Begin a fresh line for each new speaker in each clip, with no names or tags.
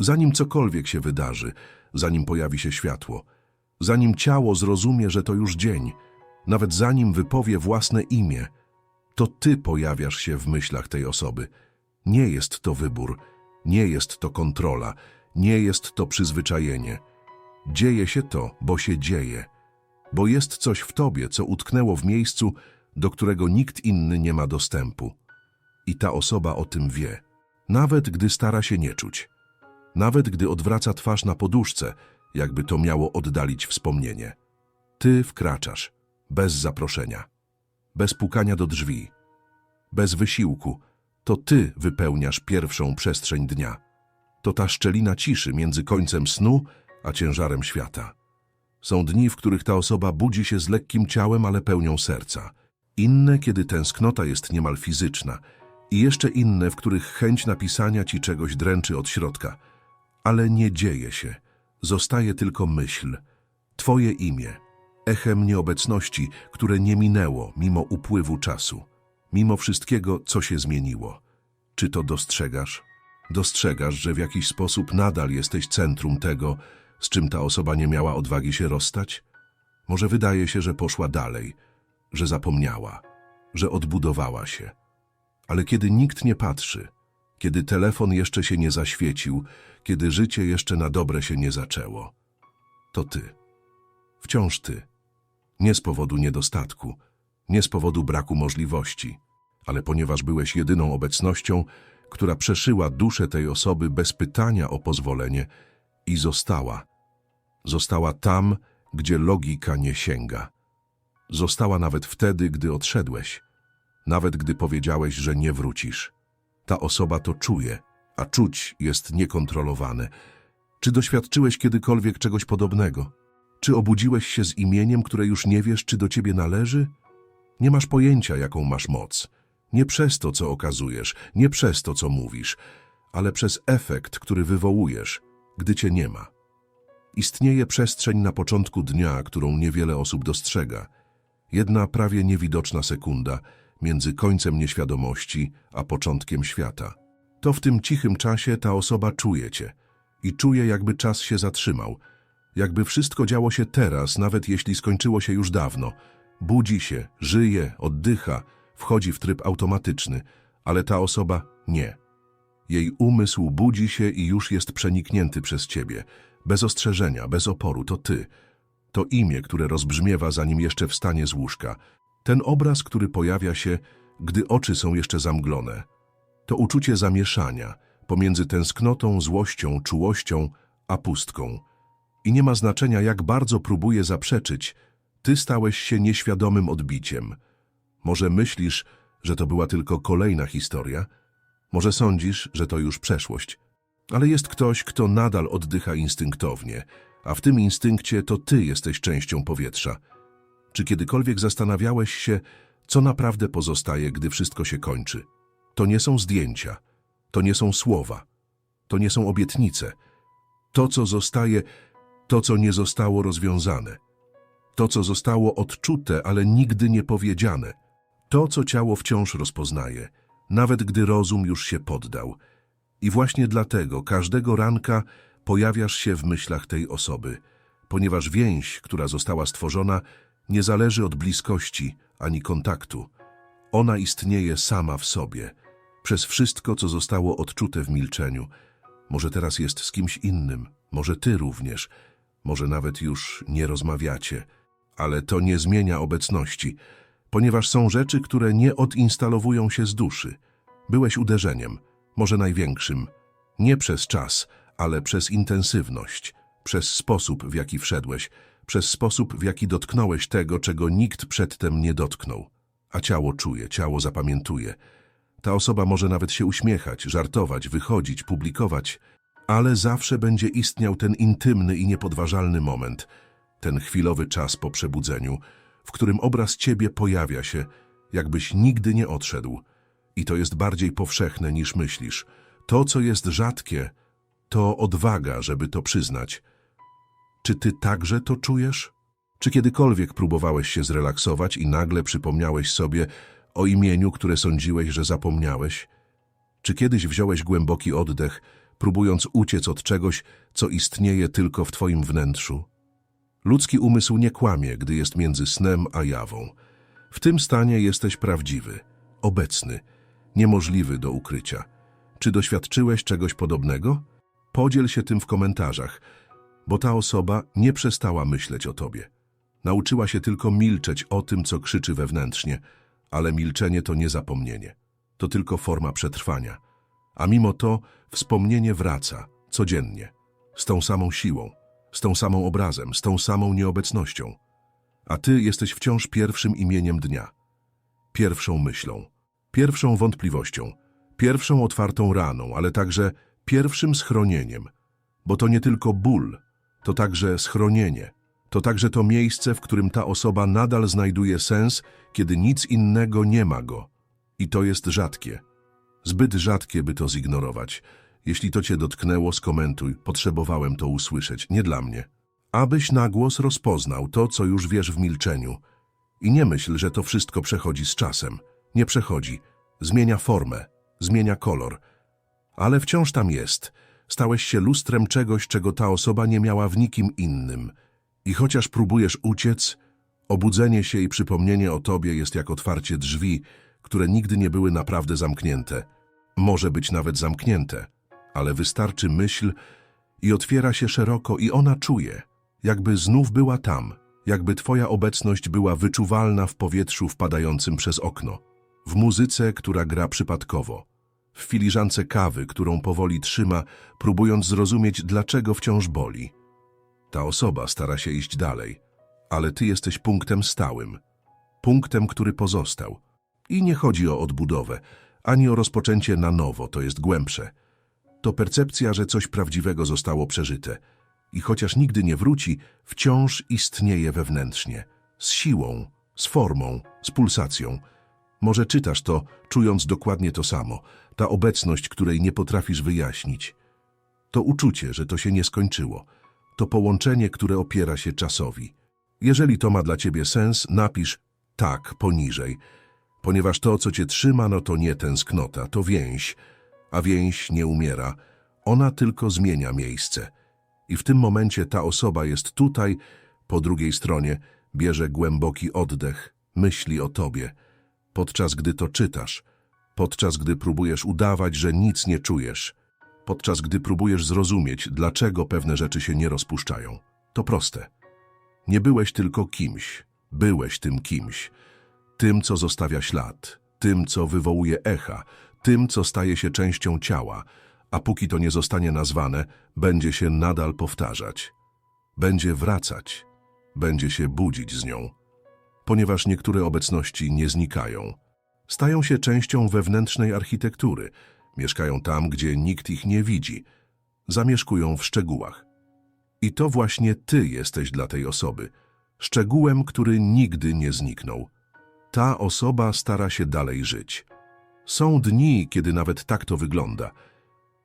Zanim cokolwiek się wydarzy, zanim pojawi się światło, zanim ciało zrozumie, że to już dzień, nawet zanim wypowie własne imię, to ty pojawiasz się w myślach tej osoby. Nie jest to wybór, nie jest to kontrola, nie jest to przyzwyczajenie. Dzieje się to, bo się dzieje, bo jest coś w tobie, co utknęło w miejscu, do którego nikt inny nie ma dostępu. I ta osoba o tym wie, nawet gdy stara się nie czuć, nawet gdy odwraca twarz na poduszce, jakby to miało oddalić wspomnienie. Ty wkraczasz, bez zaproszenia, bez pukania do drzwi, bez wysiłku. To ty wypełniasz pierwszą przestrzeń dnia. To ta szczelina ciszy między końcem snu a ciężarem świata. Są dni, w których ta osoba budzi się z lekkim ciałem, ale pełnią serca. Inne, kiedy tęsknota jest niemal fizyczna. I jeszcze inne, w których chęć napisania ci czegoś dręczy od środka. Ale nie dzieje się. Zostaje tylko myśl. Twoje imię. Echem nieobecności, które nie minęło mimo upływu czasu. Mimo wszystkiego, co się zmieniło. Czy to dostrzegasz? Dostrzegasz, że w jakiś sposób nadal jesteś centrum tego, z czym ta osoba nie miała odwagi się rozstać? Może wydaje się, że poszła dalej, że zapomniała, że odbudowała się. Ale kiedy nikt nie patrzy, kiedy telefon jeszcze się nie zaświecił, kiedy życie jeszcze na dobre się nie zaczęło, to ty. Wciąż ty. Nie z powodu niedostatku, nie z powodu braku możliwości, ale ponieważ byłeś jedyną obecnością, która przeszyła duszę tej osoby bez pytania o pozwolenie i została. Została tam, gdzie logika nie sięga. Została nawet wtedy, gdy odszedłeś, nawet gdy powiedziałeś, że nie wrócisz. Ta osoba to czuje, a czuć jest niekontrolowane. Czy doświadczyłeś kiedykolwiek czegoś podobnego? Czy obudziłeś się z imieniem, które już nie wiesz, czy do ciebie należy? Nie masz pojęcia, jaką masz moc. Nie przez to, co okazujesz, nie przez to, co mówisz, ale przez efekt, który wywołujesz, gdy cię nie ma. Istnieje przestrzeń na początku dnia, którą niewiele osób dostrzega. Jedna prawie niewidoczna sekunda między końcem nieświadomości a początkiem świata. To w tym cichym czasie ta osoba czuje cię i czuje, jakby czas się zatrzymał, jakby wszystko działo się teraz, nawet jeśli skończyło się już dawno. Budzi się, żyje, oddycha, wchodzi w tryb automatyczny, ale ta osoba nie. Jej umysł budzi się i już jest przeniknięty przez ciebie. Bez ostrzeżenia, bez oporu, to ty. To imię, które rozbrzmiewa, zanim jeszcze wstanie z łóżka. Ten obraz, który pojawia się, gdy oczy są jeszcze zamglone. To uczucie zamieszania pomiędzy tęsknotą, złością, czułością, a pustką. I nie ma znaczenia, jak bardzo próbuje zaprzeczyć, ty stałeś się nieświadomym odbiciem. Może myślisz, że to była tylko kolejna historia? Może sądzisz, że to już przeszłość? Ale jest ktoś, kto nadal oddycha instynktownie, a w tym instynkcie to ty jesteś częścią powietrza. Czy kiedykolwiek zastanawiałeś się, co naprawdę pozostaje, gdy wszystko się kończy? To nie są zdjęcia, to nie są słowa, to nie są obietnice. To, co zostaje, to, co nie zostało rozwiązane. To, co zostało odczute, ale nigdy nie powiedziane. To, co ciało wciąż rozpoznaje, nawet gdy rozum już się poddał. I właśnie dlatego każdego ranka pojawiasz się w myślach tej osoby, ponieważ więź, która została stworzona, nie zależy od bliskości ani kontaktu. Ona istnieje sama w sobie, przez wszystko, co zostało odczute w milczeniu. Może teraz jest z kimś innym, może ty również, może nawet już nie rozmawiacie, ale to nie zmienia obecności, ponieważ są rzeczy, które nie odinstalowują się z duszy. Byłeś uderzeniem, może największym, nie przez czas, ale przez intensywność, przez sposób, w jaki wszedłeś, przez sposób, w jaki dotknąłeś tego, czego nikt przedtem nie dotknął. A ciało czuje, ciało zapamiętuje. Ta osoba może nawet się uśmiechać, żartować, wychodzić, publikować, ale zawsze będzie istniał ten intymny i niepodważalny moment, ten chwilowy czas po przebudzeniu, w którym obraz ciebie pojawia się, jakbyś nigdy nie odszedł. I to jest bardziej powszechne niż myślisz. To, co jest rzadkie, to odwaga, żeby to przyznać. Czy ty także to czujesz? Czy kiedykolwiek próbowałeś się zrelaksować i nagle przypomniałeś sobie o imieniu, które sądziłeś, że zapomniałeś? Czy kiedyś wziąłeś głęboki oddech, próbując uciec od czegoś, co istnieje tylko w twoim wnętrzu. Ludzki umysł nie kłamie, gdy jest między snem a jawą. W tym stanie jesteś prawdziwy, obecny, niemożliwy do ukrycia. Czy doświadczyłeś czegoś podobnego? Podziel się tym w komentarzach, bo ta osoba nie przestała myśleć o tobie. Nauczyła się tylko milczeć o tym, co krzyczy wewnętrznie, ale milczenie to nie zapomnienie. To tylko forma przetrwania. A mimo to wspomnienie wraca codziennie, z tą samą siłą, z tą samą obrazem, z tą samą nieobecnością. A ty jesteś wciąż pierwszym imieniem dnia, pierwszą myślą, pierwszą wątpliwością, pierwszą otwartą raną, ale także pierwszym schronieniem, bo to nie tylko ból, to także schronienie, to także to miejsce, w którym ta osoba nadal znajduje sens, kiedy nic innego nie ma go. I to jest rzadkie. Zbyt rzadkie, by to zignorować. Jeśli to cię dotknęło, skomentuj. Potrzebowałem to usłyszeć, nie dla mnie. Abyś na głos rozpoznał to, co już wiesz w milczeniu. I nie myśl, że to wszystko przechodzi z czasem. Nie przechodzi. Zmienia formę, zmienia kolor. Ale wciąż tam jest. Stałeś się lustrem czegoś, czego ta osoba nie miała w nikim innym. I chociaż próbujesz uciec, obudzenie się i przypomnienie o tobie jest jak otwarcie drzwi, które nigdy nie były naprawdę zamknięte. Może być nawet zamknięte, ale wystarczy myśl i otwiera się szeroko i ona czuje, jakby znów była tam, jakby twoja obecność była wyczuwalna w powietrzu wpadającym przez okno, w muzyce, która gra przypadkowo, w filiżance kawy, którą powoli trzyma, próbując zrozumieć, dlaczego wciąż boli. Ta osoba stara się iść dalej, ale ty jesteś punktem stałym, punktem, który pozostał. I nie chodzi o odbudowę, ani o rozpoczęcie na nowo, to jest głębsze. To percepcja, że coś prawdziwego zostało przeżyte i chociaż nigdy nie wróci, wciąż istnieje wewnętrznie, z siłą, z formą, z pulsacją. Może czytasz to, czując dokładnie to samo, ta obecność, której nie potrafisz wyjaśnić. To uczucie, że to się nie skończyło. To połączenie, które opiera się czasowi. Jeżeli to ma dla ciebie sens, napisz tak poniżej, ponieważ to, co cię trzyma, no to nie tęsknota, to więź, a więź nie umiera. Ona tylko zmienia miejsce. I w tym momencie ta osoba jest tutaj, po drugiej stronie, bierze głęboki oddech, myśli o tobie, podczas gdy to czytasz, podczas gdy próbujesz udawać, że nic nie czujesz, podczas gdy próbujesz zrozumieć, dlaczego pewne rzeczy się nie rozpuszczają. To proste. Nie byłeś tylko kimś, byłeś tym kimś. Tym, co zostawia ślad, tym, co wywołuje echa, tym, co staje się częścią ciała, a póki to nie zostanie nazwane, będzie się nadal powtarzać. Będzie wracać, będzie się budzić z nią. Ponieważ niektóre obecności nie znikają. Stają się częścią wewnętrznej architektury, mieszkają tam, gdzie nikt ich nie widzi, zamieszkują w szczegółach. I to właśnie ty jesteś dla tej osoby, szczegółem, który nigdy nie zniknął. Ta osoba stara się dalej żyć. Są dni, kiedy nawet tak to wygląda.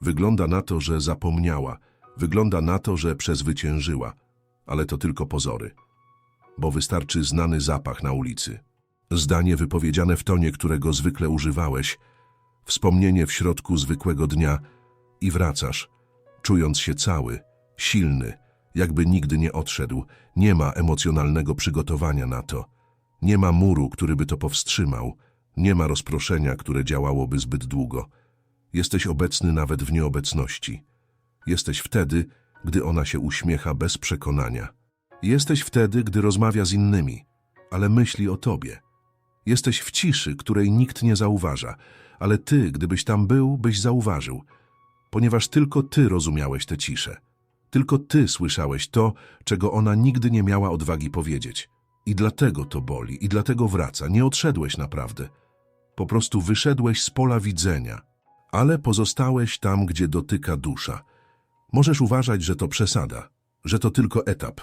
Wygląda na to, że zapomniała, wygląda na to, że przezwyciężyła, ale to tylko pozory. Bo wystarczy znany zapach na ulicy, zdanie wypowiedziane w tonie, którego zwykle używałeś, wspomnienie w środku zwykłego dnia i wracasz, czując się cały, silny, jakby nigdy nie odszedł, nie ma emocjonalnego przygotowania na to. Nie ma muru, który by to powstrzymał. Nie ma rozproszenia, które działałoby zbyt długo. Jesteś obecny nawet w nieobecności. Jesteś wtedy, gdy ona się uśmiecha bez przekonania. Jesteś wtedy, gdy rozmawia z innymi, ale myśli o tobie. Jesteś w ciszy, której nikt nie zauważa, ale ty, gdybyś tam był, byś zauważył, ponieważ tylko ty rozumiałeś tę ciszę. Tylko ty słyszałeś to, czego ona nigdy nie miała odwagi powiedzieć. I dlatego to boli, i dlatego wraca. Nie odszedłeś naprawdę. Po prostu wyszedłeś z pola widzenia, ale pozostałeś tam, gdzie dotyka dusza. Możesz uważać, że to przesada, że to tylko etap,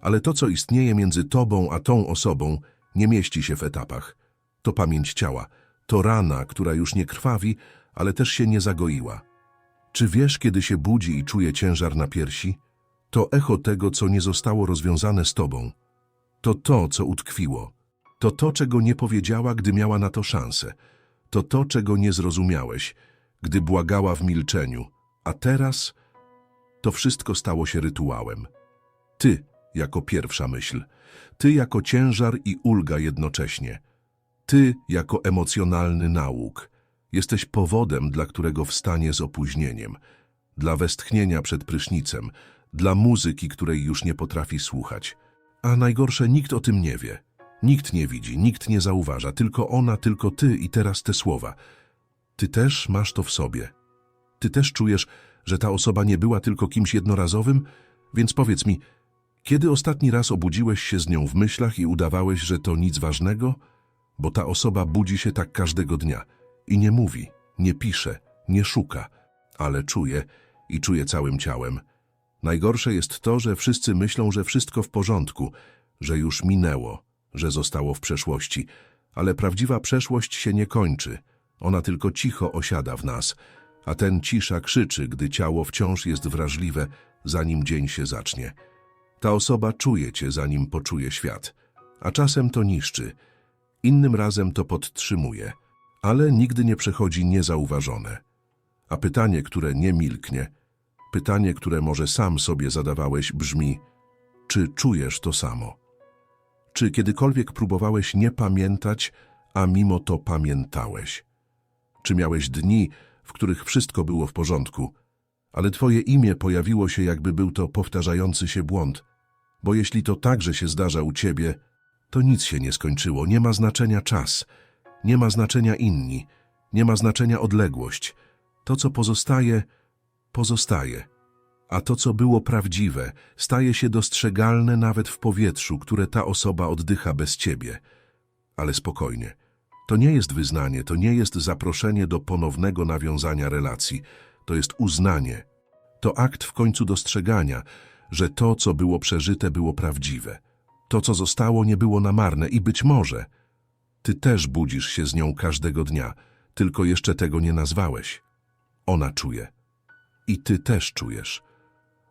ale to, co istnieje między tobą a tą osobą, nie mieści się w etapach. To pamięć ciała, to rana, która już nie krwawi, ale też się nie zagoiła. Czy wiesz, kiedy się budzi i czuje ciężar na piersi? To echo tego, co nie zostało rozwiązane z tobą. To to, co utkwiło. To to, czego nie powiedziała, gdy miała na to szansę. To to, czego nie zrozumiałeś, gdy błagała w milczeniu. A teraz to wszystko stało się rytuałem. Ty jako pierwsza myśl, ty jako ciężar i ulga jednocześnie, ty jako emocjonalny nauk. Jesteś powodem, dla którego wstanie z opóźnieniem, dla westchnienia przed prysznicem, dla muzyki, której już nie potrafi słuchać. A najgorsze, nikt o tym nie wie. Nikt nie widzi, nikt nie zauważa, tylko ona, tylko ty i teraz te słowa. Ty też masz to w sobie. Ty też czujesz, że ta osoba nie była tylko kimś jednorazowym? Więc powiedz mi, kiedy ostatni raz obudziłeś się z nią w myślach i udawałeś, że to nic ważnego? Bo ta osoba budzi się tak każdego dnia i nie mówi, nie pisze, nie szuka, ale czuje i czuje całym ciałem. Najgorsze jest to, że wszyscy myślą, że wszystko w porządku, że już minęło, że zostało w przeszłości, ale prawdziwa przeszłość się nie kończy. Ona tylko cicho osiada w nas, a ten cisza krzyczy, gdy ciało wciąż jest wrażliwe, zanim dzień się zacznie. Ta osoba czuje cię, zanim poczuje świat, a czasem to niszczy, innym razem to podtrzymuje, ale nigdy nie przechodzi niezauważone. A pytanie, które nie milknie, pytanie, które może sam sobie zadawałeś, brzmi: czy czujesz to samo? Czy kiedykolwiek próbowałeś nie pamiętać, a mimo to pamiętałeś? Czy miałeś dni, w których wszystko było w porządku, ale twoje imię pojawiło się, jakby był to powtarzający się błąd? Bo jeśli to także się zdarza u ciebie, to nic się nie skończyło, nie ma znaczenia czas, nie ma znaczenia inni, nie ma znaczenia odległość. To, co pozostaje, pozostaje. A to, co było prawdziwe, staje się dostrzegalne nawet w powietrzu, które ta osoba oddycha bez ciebie. Ale spokojnie. To nie jest wyznanie, to nie jest zaproszenie do ponownego nawiązania relacji. To jest uznanie. To akt w końcu dostrzegania, że to, co było przeżyte, było prawdziwe. To, co zostało, nie było na marne i być może ty też budzisz się z nią każdego dnia, tylko jeszcze tego nie nazwałeś. Ona czuje. I ty też czujesz.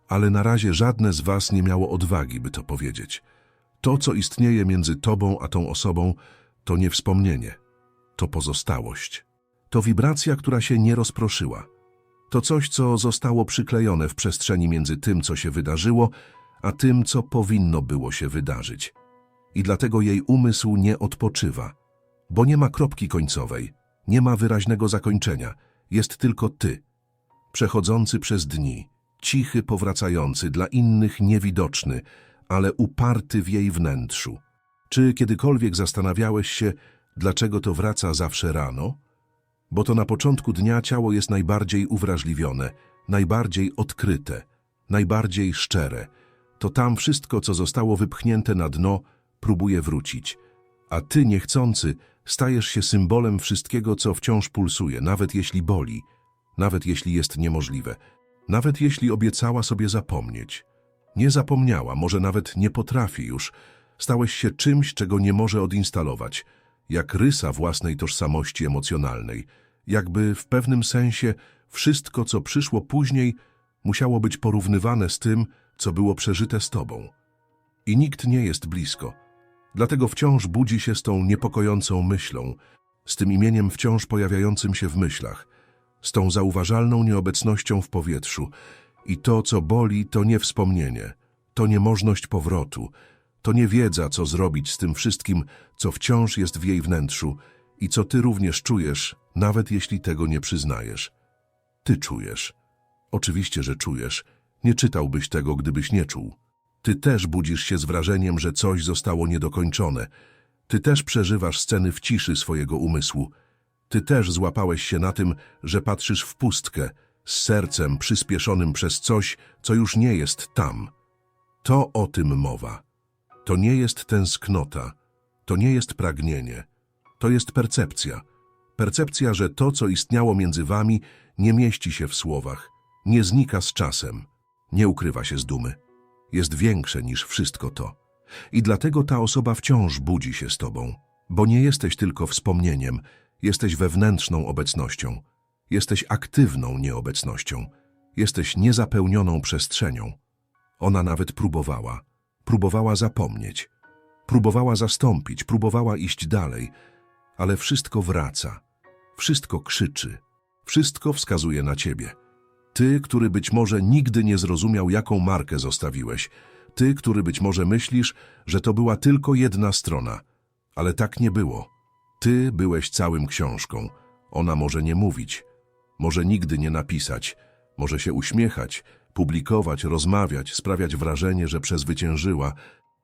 Ale na razie żadne z was nie miało odwagi, by to powiedzieć. To, co istnieje między tobą a tą osobą, to nie wspomnienie. To pozostałość. To wibracja, która się nie rozproszyła. To coś, co zostało przyklejone w przestrzeni między tym, co się wydarzyło, a tym, co powinno było się wydarzyć. I dlatego jej umysł nie odpoczywa, bo nie ma kropki końcowej, nie ma wyraźnego zakończenia, jest tylko ty, przechodzący przez dni, cichy powracający, dla innych niewidoczny, ale uparty w jej wnętrzu. Czy kiedykolwiek zastanawiałeś się, dlaczego to wraca zawsze rano? Bo to na początku dnia ciało jest najbardziej uwrażliwione, najbardziej odkryte, najbardziej szczere. To tam wszystko, co zostało wypchnięte na dno, próbuje wrócić. A ty, niechcący, stajesz się symbolem wszystkiego, co wciąż pulsuje, nawet jeśli boli, nawet jeśli jest niemożliwe, nawet jeśli obiecała sobie zapomnieć. Nie zapomniała, może nawet nie potrafi już. Stałeś się czymś, czego nie może odinstalować, jak rysa własnej tożsamości emocjonalnej. Jakby w pewnym sensie wszystko, co przyszło później, musiało być porównywane z tym, co było przeżyte z tobą. I nikt nie jest blisko. Dlatego wciąż budzi się z tą niepokojącą myślą, z tym imieniem wciąż pojawiającym się w myślach, z tą zauważalną nieobecnością w powietrzu. I to, co boli, to nie wspomnienie, to niemożność powrotu, to nie wiedza, co zrobić z tym wszystkim, co wciąż jest w jej wnętrzu i co ty również czujesz, nawet jeśli tego nie przyznajesz. Ty czujesz. Oczywiście, że czujesz. Nie czytałbyś tego, gdybyś nie czuł. Ty też budzisz się z wrażeniem, że coś zostało niedokończone. Ty też przeżywasz sceny w ciszy swojego umysłu. Ty też złapałeś się na tym, że patrzysz w pustkę, z sercem przyspieszonym przez coś, co już nie jest tam. To o tym mowa. To nie jest tęsknota, to nie jest pragnienie, to jest percepcja. Percepcja, że to, co istniało między wami, nie mieści się w słowach, nie znika z czasem, nie ukrywa się z dumy. Jest większe niż wszystko to. I dlatego ta osoba wciąż budzi się z tobą, bo nie jesteś tylko wspomnieniem, jesteś wewnętrzną obecnością, jesteś aktywną nieobecnością, jesteś niezapełnioną przestrzenią. Ona nawet próbowała, próbowała zapomnieć, próbowała zastąpić, próbowała iść dalej, ale wszystko wraca, wszystko krzyczy, wszystko wskazuje na ciebie. Ty, który być może nigdy nie zrozumiał, jaką markę zostawiłeś. Ty, który być może myślisz, że to była tylko jedna strona. Ale tak nie było. Ty byłeś całym książką. Ona może nie mówić, może nigdy nie napisać, może się uśmiechać, publikować, rozmawiać, sprawiać wrażenie, że przezwyciężyła,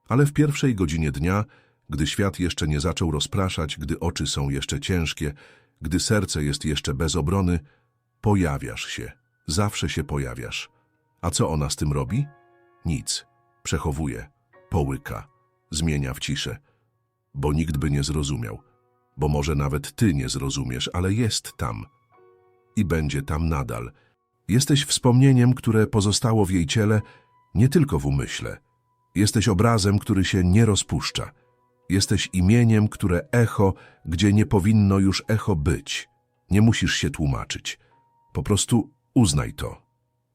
ale w pierwszej godzinie dnia, gdy świat jeszcze nie zaczął rozpraszać, gdy oczy są jeszcze ciężkie, gdy serce jest jeszcze bez obrony, pojawiasz się. Zawsze się pojawiasz. A co ona z tym robi? Nic. Przechowuje, połyka, zmienia w ciszę. Bo nikt by nie zrozumiał. Bo może nawet ty nie zrozumiesz, ale jest tam. I będzie tam nadal. Jesteś wspomnieniem, które pozostało w jej ciele, nie tylko w umyśle. Jesteś obrazem, który się nie rozpuszcza. Jesteś imieniem, które echo, gdzie nie powinno już echo być. Nie musisz się tłumaczyć. Po prostu uznaj to.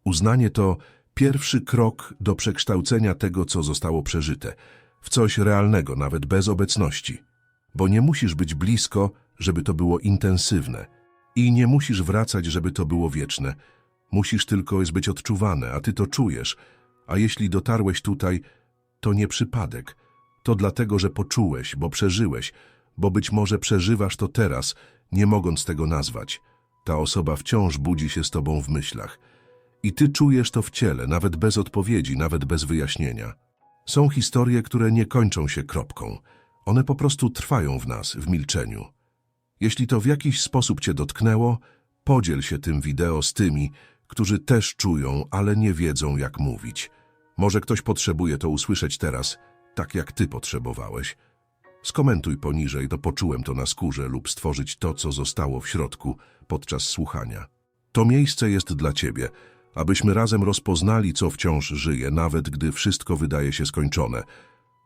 Uznanie to pierwszy krok do przekształcenia tego, co zostało przeżyte, w coś realnego, nawet bez obecności. Bo nie musisz być blisko, żeby to było intensywne. I nie musisz wracać, żeby to było wieczne. Musisz tylko być odczuwane, a ty to czujesz. A jeśli dotarłeś tutaj, to nie przypadek. To dlatego, że poczułeś, bo przeżyłeś, bo być może przeżywasz to teraz, nie mogąc tego nazwać. Ta osoba wciąż budzi się z tobą w myślach. I ty czujesz to w ciele, nawet bez odpowiedzi, nawet bez wyjaśnienia. Są historie, które nie kończą się kropką. One po prostu trwają w nas, w milczeniu. Jeśli to w jakiś sposób cię dotknęło, podziel się tym wideo z tymi, którzy też czują, ale nie wiedzą, jak mówić. Może ktoś potrzebuje to usłyszeć teraz, tak jak ty potrzebowałeś. Skomentuj poniżej, to poczułem to na skórze lub stworzyć to, co zostało w środku podczas słuchania. To miejsce jest dla ciebie, abyśmy razem rozpoznali, co wciąż żyje, nawet gdy wszystko wydaje się skończone.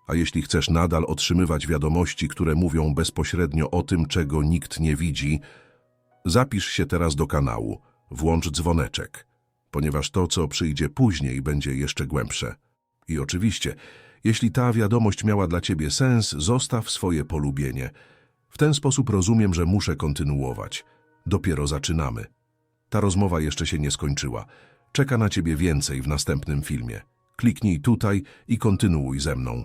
A jeśli chcesz nadal otrzymywać wiadomości, które mówią bezpośrednio o tym, czego nikt nie widzi, zapisz się teraz do kanału, włącz dzwoneczek, ponieważ to, co przyjdzie później, będzie jeszcze głębsze. I oczywiście, jeśli ta wiadomość miała dla ciebie sens, zostaw swoje polubienie. W ten sposób rozumiem, że muszę kontynuować. Dopiero zaczynamy. Ta rozmowa jeszcze się nie skończyła. Czeka na ciebie więcej w następnym filmie. Kliknij tutaj i kontynuuj ze mną.